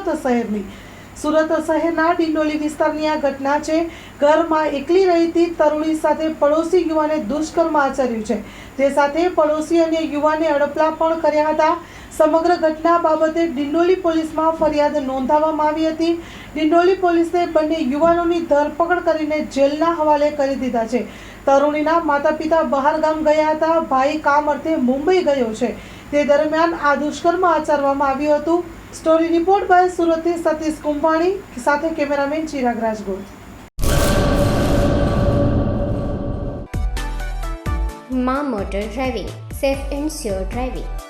સુરત શહેરની. સુરત શહેરના ડિંડોલી વિસ્તારની આ ઘટના છે. ઘરમાં એકલી રહેતી તરુણી સાથે પડોશી યુવાને દુષ્કર્મ આચર્યું છે. તે સાથે પડોશી અને યુવાને અડપલા પણ કર્યા હતા. સમગ્ર ઘટના બાબતે ડિંડોલી પોલીસમાં ફરિયાદ નોંધાવવામાં આવી હતી. ડિંડોલી પોલીસે બંને યુવાનોની ધરપકડ કરીને જેલના હવાલે કરી દીધા છે. તરુણીના માતા પિતા બહાર ગામ ગયા હતા. ભાઈ કામ અર્થે મુંબઈ ગયો છે. તે દરમિયાન આ દુષ્કર્મ આચરવામાં આવ્યું હતું. સ્ટોરી રિપોર્ટ બાય સુરતથી સતીશ કુંભાણી, સાથે કેમેરામેન ચિરાગ રાજગોર મા motor driving, safe and sure driving.